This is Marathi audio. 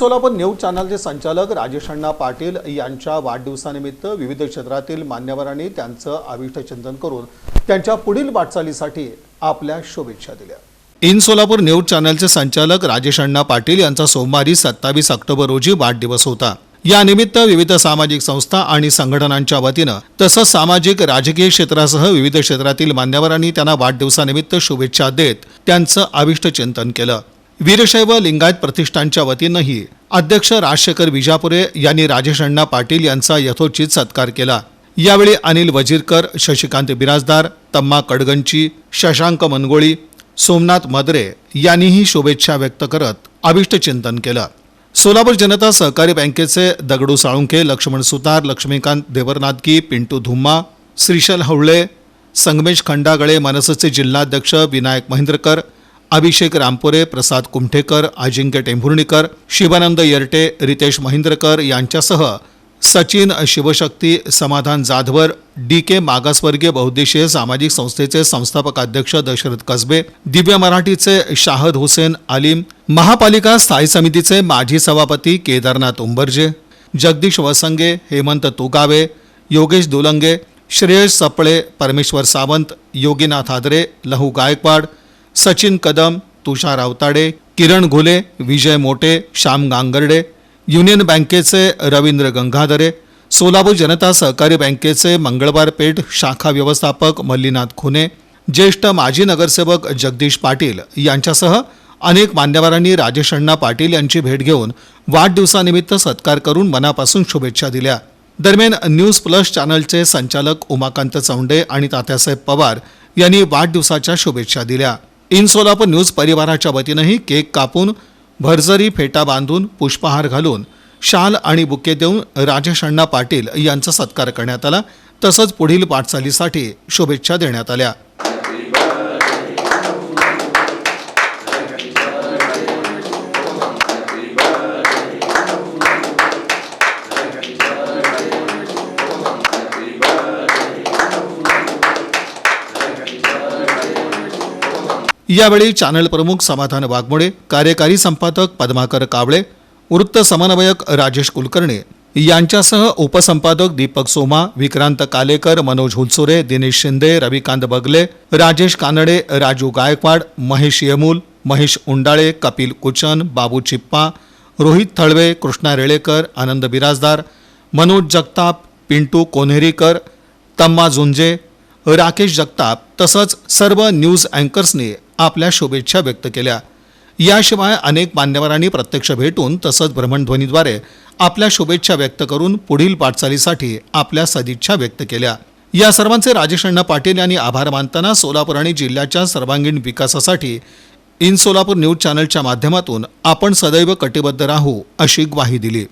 सोलापूर न्यूज चॅनलचे संचालक राजेश अण्णा पाटील यांच्या वाढदिवसानिमित्त विविध क्षेत्रातील मान्यवरांनी त्यांचं अभिष्टचिंतन करून त्यांच्या पुढील वाटचालीसाठी आपल्या शुभेच्छा दिल्या. इन सोलापूर न्यूज चॅनलचे संचालक राजेश अण्णा पाटील यांचा सोमवारी सत्तावीस ऑक्टोबर रोजी वाढदिवस होता. यानिमित्त विविध सामाजिक संस्था आणि संघटनांच्या वतीनं तसंच सामाजिक राजकीय क्षेत्रासह विविध क्षेत्रातील मान्यवरांनी त्यांना वाढदिवसानिमित्त शुभेच्छा देत त्यांचं अभिष्टचिंतन केलं. वीरशैव लिंगायत प्रतिष्ठानच्या वतीनंही अध्यक्ष राजशेखर विजापुरे यांनी राजेश अण्णा पाटील यांचा यथोचित सत्कार केला. यावेळी अनिल वजीरकर शशिकांत बिराजदार तम्मा कडगंची शशांक मनगोळी सोमनाथ मदरे यांनीही शुभेच्छा व्यक्त करत अभिष्टचिंतन केलं. सोलापूर जनता सहकारी बँकेचे दगडू साळुंखे लक्ष्मण सुतार लक्ष्मीकांत देवरनाथकी पिंटू धुम्मा श्रीशल हवळे संगमेश खंडागळे मनसेचे जिल्हाध्यक्ष विनायक महेंद्रकर अभिषेक रामपुरे प्रसाद कुमठेकर अजिंक्य टेंभुर्णीकर शिवानंद येरटे रितेश महेंद्रकर यांच्यासह सचिन शिवशक्ती समाधान जाधवर डी के मागासवर्गीय बहुद्देशीय सामाजिक संस्थेचे संस्थापक अध्यक्ष दशरथ कसबे दिव्य मराठीचे शाहद हुसेन आलीम महापालिका स्थायी समितीचे माजी सभापती केदारनाथ उंबर्जे जगदीश वसंगे हेमंत तुगावे योगेश दुलंगे श्रेयस सपळे परमेश्वर सावंत योगीनाथ आदरे लहू गायकवाड सचिन कदम तुषार अवताडे किरण घुले विजय मोटे श्याम गांगर्डे युनियन बँकेचे रवींद्र गंगाधरे सोलापूर जनता सहकारी बँकेचे मंगळवार पेठ शाखा व्यवस्थापक मल्लीनाथ खुने ज्येष्ठ माजी नगरसेवक जगदीश पाटील यांच्यासह अनेक मान्यवरांनी राजेश अण्णा पाटील यांची भेट घेऊन वाढदिवसानिमित्त सत्कार करून मनापासून शुभेच्छा दिल्या. दरम्यान न्यूज प्लस चॅनलचे संचालक उमाकांत चौंडे आणि तात्यासाहेब पवार यांनी वाढदिवसाच्या शुभेच्छा दिल्या. इन सोलापूर न्यूज परिवाराच्या वतीनंही केक कापून भरजरी फेटा बांधून पुष्पहार घालून शाल आणि बुके देऊन राजेश अण्णा पाटील यांचा सत्कार करण्यात आला. तसंच पुढील वाटचालीसाठी शुभेच्छा देण्यात आल्या. यावेळी चॅनल प्रमुख समाधान वाघमोडे कार्यकारी संपादक पद्माकर कावळे वृत्त समन्वयक राजेश कुलकर्णी यांच्यासह उपसंपादक दीपक सोमा विक्रांत कालेकर मनोज हुलसुरे दिनेश शिंदे रविकांत बगले राजेश कानडे राजू गायकवाड महेश येमूल महेश उंडाळे कपिल कुचन बाबू चिप्पा रोहित थळवे कृष्णा रेळेकर आनंद बिराजदार मनोज जगताप पिंटू कोन्हेरीकर तम्मा झुंजे राकेश जगताप तसंच सर्व न्यूज अँकर्सनी आपल्या शुभेच्छा व्यक्त केल्या. याशिवाय अनेक मान्यवरांनी प्रत्यक्ष भेटून तसंच भ्रमणध्वनीद्वारे आपल्या शुभेच्छा व्यक्त करून पुढील वाटचालीसाठी आपल्या सदिच्छा व्यक्त केल्या. या सर्वांचे राजेश अण्णा पाटील यांनी आभार मानताना सोलापूर आणि जिल्ह्याच्या सर्वांगीण विकासासाठी इन सोलापूर न्यूज चॅनलच्या माध्यमातून आपण सदैव कटिबद्ध राहू अशी ग्वाही दिली.